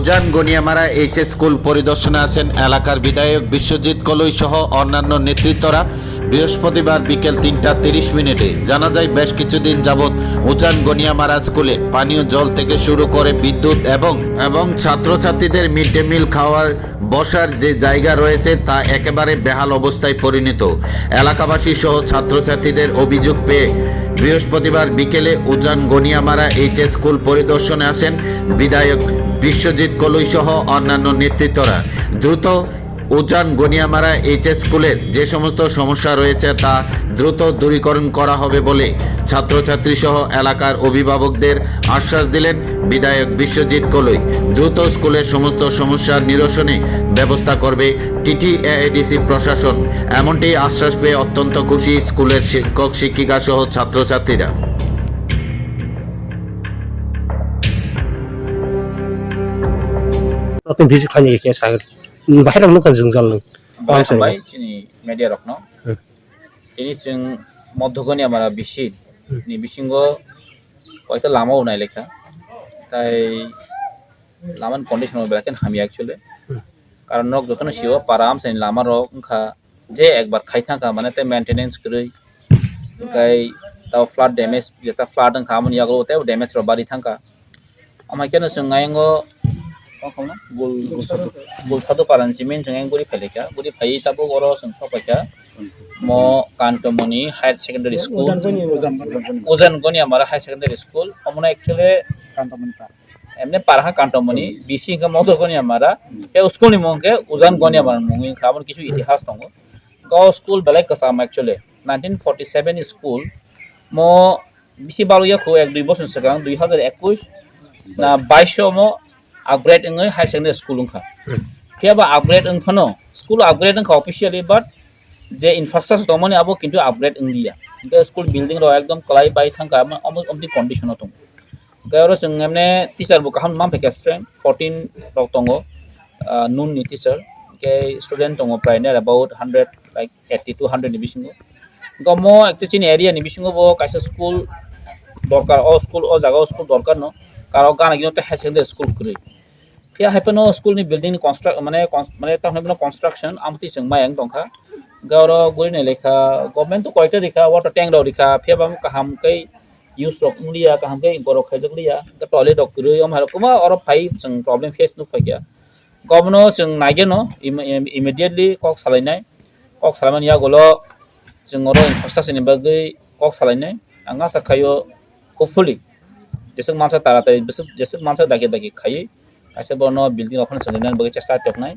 উজান গনিয়ামারা HS school পরিদর্শনে আসেন এলাকার বিধায়ক বিশ্বজিৎ কলই সহ অন্যান্য নেতৃত্বরা। বৃহস্পতিবার বিকেল তিনটা তিরিশ মিনিটে জানা যায়, বেশ কিছুদিন যাবৎ উজান গনিয়ামারা স্কুলে পানীয় জল থেকে শুরু করে বিদ্যুৎ এবং এবং ছাত্রছাত্রীদের মিড ডে মিল খাওয়ার বসার যে জায়গা রয়েছে তা একেবারে বেহাল অবস্থায় পরিণত। এলাকাবাসী সহ ছাত্রছাত্রীদের অভিযোগ পেয়ে বৃহস্পতিবার বিকেলে উজান গনিয়ামারা এইচএস স্কুল পরিদর্শনে আসেন বিধায়ক বিশ্বজিৎ কলই সহ অন্যান্য নেতৃত্বরা দ্রুত উজান গনিয়ামারা এইচএস স্কুলের যে সমস্ত সমস্যা রয়েছে তা দ্রুত দূরীকরণ করা হবে বলে ছাত্রছাত্রী সহ এলাকার অভিভাবকদের আশ্বাস দিলেন বিধায়ক বিশ্বজিৎ কলই। দ্রুত স্কুলের সমস্ত সমস্যার নিরসনে ব্যবস্থা করবে টিটি এআইডিসি প্রশাসন। এমনটি আশ্বাস পেয়ে অত্যন্ত খুশি স্কুলের শিক্ষক, শিক্ষিকা সহ ছাত্রছাত্রীরা। Kan yake sa bahira nukan jungzal nung. বাই Paham বাই saya. চিনি media rokno Hmm. ini जों মধ্যগনি আমরা Hmm. ni বিশিঙ্গ কয়টা লামা উনাই লেখা তাই লামান কন্ডিশন বেলাকেন হামি Hmm. কারণ নক যতন সিও পারাম সেন লামা রক যে একবার খাই থাকা মানে তে মেইনটেনেন্স করি ওংখাই তাও ফ্লাড ড্যামেজ যেটা ফ্লাড ওংখা আমন ইয়াগো তেও ড্যামেজ র বাড়ি থাকা kau gol gol satu gol satu guri pelika guri pay tabu goro sung so paka mo kantomoni higher secondary school ওজন গনি আমার হাই সেকেন্ডারি স্কুল অমনা একচুয়ালি কান্তমনি পার এমনি পারহা কান্তমনি বিসি কে মত গনি আমারা। এ স্কুল নিমকে ওজন গনি আমার মুঙ্গি খাবন কিছু ইতিহাস তঙ্গ গ স্কুল বেলায় কসাম একচুয়ালি 1947 স্কুল মো বিসি বালুয়া খো এক দুই বছর সেকাং 2021 না 22 মো upgrade ngai high secondary school ngkha hmm. kiaba upgrade ngkhano school upgrade ngkha officially but যে ইনফ্রাস্ট্রাকচার দমনে আবো কিন্তু আপগ্রেড ইন্ডিয়া কিন্তু স্কুল বিল্ডিং র একদম কলাই বাই থাকা অমুক অমদি কন্ডিশন তঙ্গ গায়র जों এমনে টিচার বো কাহাম মাম প্যাকেজ ট্রেন 14 রক তঙ্গ নুন নি টিচার কে স্টুডেন্ট তঙ্গ প্রায় নিয়ার অ্যাবাউট 100 লাইক 80 টু 100 নিবিসিং গম একটা চিনি এরিয়া নিবিসিং বো কাইসা স্কুল দরকার অ স্কুল অ জায়গা স্কুল দরকার ন কারণ গান কিন্তু হাই সেকেন্ডারি স্কুল করে करै फिया हाइपेनो स्कुलनि बिल्डिं कन्स्ट्राक्ट माने माने ताहनेबनो कन्स्ट्राक्शन आमति जों मायang दंखा गावरो गुरिने लेखा गभर्नमेन्ट तो कयटा रेखा वाटर टैंक रौ रेखा फियाबाम काहाम कै यूज रक लिया काहाम कै गरो खैजक लिया द टॉयलेट रक करै हम हारो कुमा और फाइ जों प्रॉब्लम फेस नु फैया गभर्नो जों नागिनो इमिडिएटली कक सालायनाय कक सालायमान या गलो जों अरो इनफ्रास्ट्राक्चरनि बागै कक सालायनाय आं आसा खायो होपफुली जेसेबां मानसिया तारातारि जेसेबां मानसिया दागे दागे खायो আছে বৰ্ণ বিল্ডিং এখন চন্দ্ৰনাথ বগীচা চাই তক নাই।